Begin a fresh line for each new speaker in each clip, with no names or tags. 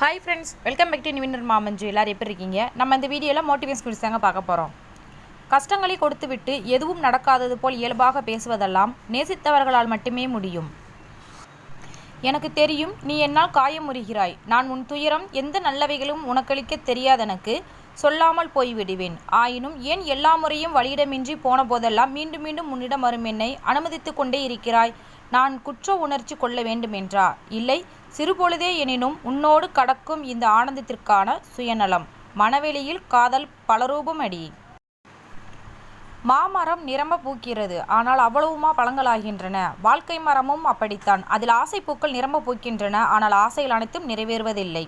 Hi friends welcome back to நிவினர் மாமஞ்சு எல்லோரும் எப்படி இருக்கீங்க? நம்ம இந்த வீடியோவில் மோட்டிவேஷன் குறித்து தாங்க பார்க்க போகிறோம் கஷ்டங்களை கொடுத்துவிட்டு எதுவும் நடக்காதது போல் இயல்பாக பேசுவதெல்லாம் நேசித்தவர்களால் மட்டுமே முடியும். எனக்கு தெரியும் நீ என்னால் காயம் முறிகிறாய். நான் உன் துயரம் எந்த நல்லவைகளும் உனக்களிக்க தெரியாதனக்கு சொல்லாமல் போய்விடுவேன். ஆயினும் ஏன் எல்லா முறையும் வழியிடமின்றி போன போதெல்லாம் மீண்டும் மீண்டும் உன்னிடம் வரும் என்னை அனுமதித்து கொண்டே இருக்கிறாய்? நான் குற்ற உணர்ச்சி கொள்ள வேண்டுமென்றா? இல்லை சிறுபொழுதே எனினும் உன்னோடு கடக்கும் இந்த ஆனந்தத்திற்கான சுயநலம். மனவெளியில் காதல் பலரூபம் அடி. மாமரம் நிரம்ப பூக்கிறது. ஆனால் அவ்வளவுமா பழங்களாகின்றன? வாழ்க்கை மரமும் அப்படித்தான். அதில் ஆசை பூக்கள் நிரம்ப பூக்கின்றன. ஆனால் ஆசைகள் அனைத்தும் நிறைவேறுவதில்லை.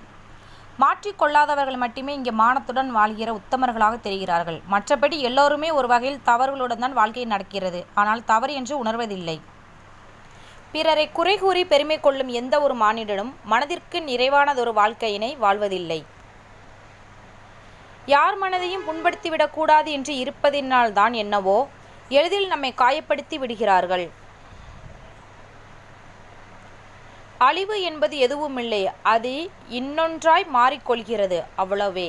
மாற்றிக்கொள்ளாதவர்கள் மட்டுமே இங்கே மானத்துடன் வாழ்கிற உத்தமர்களாக தெரிகிறார்கள். மற்றபடி எல்லோருமே ஒரு வகையில் தவறுகளுடன் தான் வாழ்க்கை நடக்கிறது. ஆனால் தவறு என்று உணர்வதில்லை. பிறரை குறை கூறி பெருமை கொள்ளும் எந்த ஒரு மானிடனும் மனதிற்கு நிறைவானதொரு வாழ்க்கையினை வாழ்வதில்லை. யார் மனதையும் புண்படுத்திவிடக்கூடாது என்று இருப்பதினால்தான் என்னவோ எளிதில் நம்மை காயப்படுத்தி விடுகிறார்கள். அழிவு என்பது எதுவுமில்லை அது இன்னொன்றாய் மாறிக்கொள்கிறது அவ்வளவே.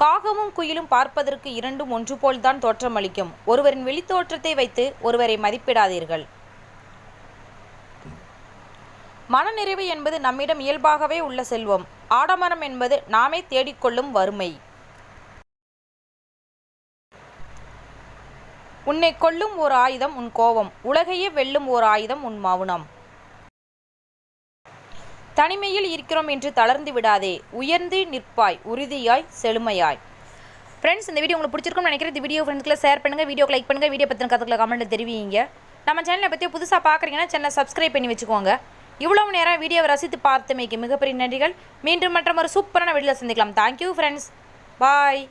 காகமும் குயிலும் பார்ப்பதற்கு இரண்டும் ஒன்று போல்தான் தோற்றமளிக்கும் ஒருவரின் வெளித்தோற்றத்தை வைத்து ஒருவரை மதிப்பிடாதீர்கள். மனநிறைவு என்பது நம்மிடம் இயல்பாகவே உள்ள செல்வம். ஆடம்பரம் என்பது நாமே தேடிக்கொள்ளும் வறுமை. உன்னை கொல்லும் ஓர் ஆயுதம் உன் கோபம். உலகையே வெல்லும் ஓர் ஆயுதம் உன் மௌனம். தனிமையில் இருக்கிறோம் என்று தளர்ந்து விடாதே. உயர்ந்து நிற்பாய் உறுதியாய் செழுமையாய். ஃப்ரெண்ட்ஸ் இந்த வீடியோ உங்களுக்கு பிடிச்சிருக்கும்னு நினைக்கிறேன். இந்த வீடியோ ஃப்ரெண்ட்ஸ்க்குள்ள ஷேர் பண்ணுங்கள் வீடியோ லைக் பண்ணுங்கள் வீடியோ பற்றின கருத்துக்களை கமெண்ட்டில் தெரிவிங்க. நம்ம சேனலை பற்றி புதுசாக பார்க்குறீங்கன்னா சேனலை சப்ஸ்கிரைப் பண்ணி வச்சுக்கோங்க. இவ்வளவு நேரம் வீடியோவை ரசித்து பார்த்தமைக்கு மிகப்பெரிய நன்றிகள். மீண்டும் மற்றும் ஒரு சூப்பரான வீடியோவில் சந்திக்கலாம். Thank you friends bye